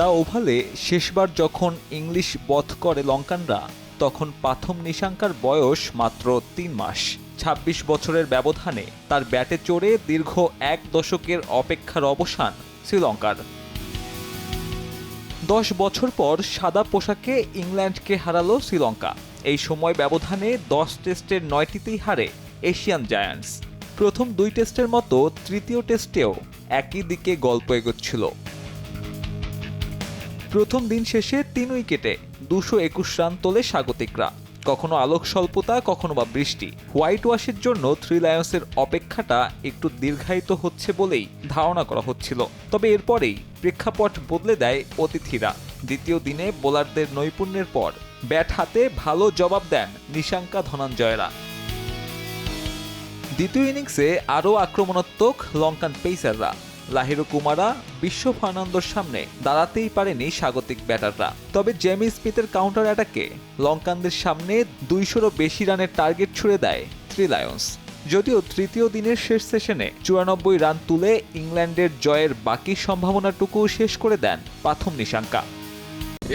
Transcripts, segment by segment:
সাদা ওভালে শেষবার যখন ইংলিশ বধ করে লঙ্কানরা, তখন প্রথম নিশাঙ্কার বয়স মাত্র তিন মাস। ২৬ বছরের ব্যবধানে তার ব্যাটে চড়ে দীর্ঘ এক দশকের অপেক্ষার অবসান শ্রীলঙ্কার। দশ বছর পর সাদা পোশাকে ইংল্যান্ডকে হারালো শ্রীলঙ্কা। এই সময় ব্যবধানে দশ টেস্টের নয়টিতেই হারে এশিয়ান জায়ান্টস। প্রথম দুই টেস্টের মতো তৃতীয় টেস্টেও একই দিকে গল্প এগোচ্ছিল। প্রথম দিন শেষে তিন উইকেটে দুশো একুশ রান তোলে স্বাগতিকরা। কখনো আলোক স্বল্পতা, কখনো বা বৃষ্টি। হোয়াইট ওয়াশের জন্য থ্রি লায়ন্সের অপেক্ষাটা একটু দীর্ঘায়িত হচ্ছে বলেই ধারণা করা হচ্ছিল। তবে এরপরেই প্রেক্ষাপট বদলে দেয় অতিথিরা। দ্বিতীয় দিনে বোলারদের নৈপুণ্যের পর ব্যাট হাতে ভালো জবাব দেন নিশাঙ্কা ধনঞ্জয়রা। দ্বিতীয় ইনিংসে আরও আক্রমণাত্মক লঙ্কান পেসাররা লাহিরু কুমারা বিশ্ব ফার্নান্দোর সামনে দাঁড়াতেই পারেনি স্বাগতিক ব্যাটাররা। তবে জেমি স্মিথের কাউন্টার অ্যাটাকে লঙ্কানদের সামনে দুইশোরও বেশি রানের টার্গেট ছুড়ে দেয় থ্রি লায়ন্স যদিও তৃতীয় দিনের শেষ সেশনে চুরানব্বই রান তুলে ইংল্যান্ডের জয়ের বাকি সম্ভাবনাটুকু শেষ করে দেন প্রথম নিশাঙ্কা।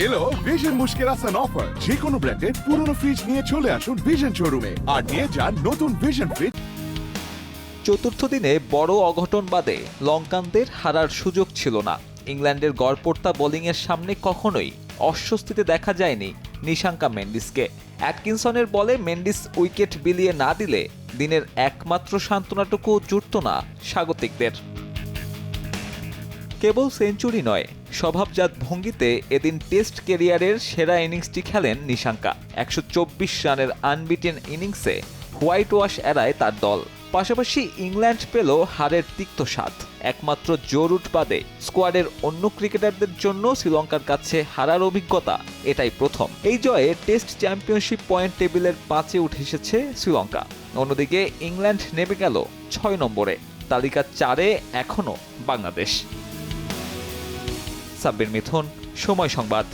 এলো ভিশন মুশকিল আসান অফার যে কোনো ব্র্যান্ডের পুরনো ফ্রিজ নিয়ে চলে আসুন ভিশন শোরুমে আর নিয়ে যান নতুন ভিশন ফ্রিজ চতুর্থ দিনে বড় অঘটন বাদে লঙ্কানদের হারার সুযোগ ছিল না। ইংল্যান্ডের গড়পড়তা বোলিংয়ের সামনে কখনোই অস্বস্তিতে দেখা যায়নি নিশাঙ্কা মেন্ডিসকে। অ্যাটকিনসনের বলে মেন্ডিস উইকেট বিলিয়ে না দিলে দিনের একমাত্র সান্ত্বনাটুকু জুটত না স্বাগতিকদের। কেবল সেঞ্চুরি নয়, স্বভাবজাত ভঙ্গিতে এদিন টেস্ট কেরিয়ারের সেরা ইনিংসটি খেলেন নিশাঙ্কা। একশো চব্বিশ রানের আনবিটেন ইনিংসে হোয়াইট ওয়াশ এড়ায় তার দল। পাশাপাশি ইংল্যান্ড পেল হারের তিক্ত স্বাদ। একমাত্র জোরুট বাদে স্কোয়াডের অন্য ক্রিকেটারদের জন্য শ্রীলঙ্কার কাছে হারার অভিজ্ঞতা এটাই প্রথম। এই জয়ে টেস্ট চ্যাম্পিয়নশিপ পয়েন্ট টেবিলের পাঁচে উঠে এসেছে শ্রীলঙ্কা। অন্যদিকে ইংল্যান্ড নেমে গেল ছয় নম্বরে, তালিকা চারে এখনও বাংলাদেশ। সাব্বির মিথুন, সময় সংবাদ।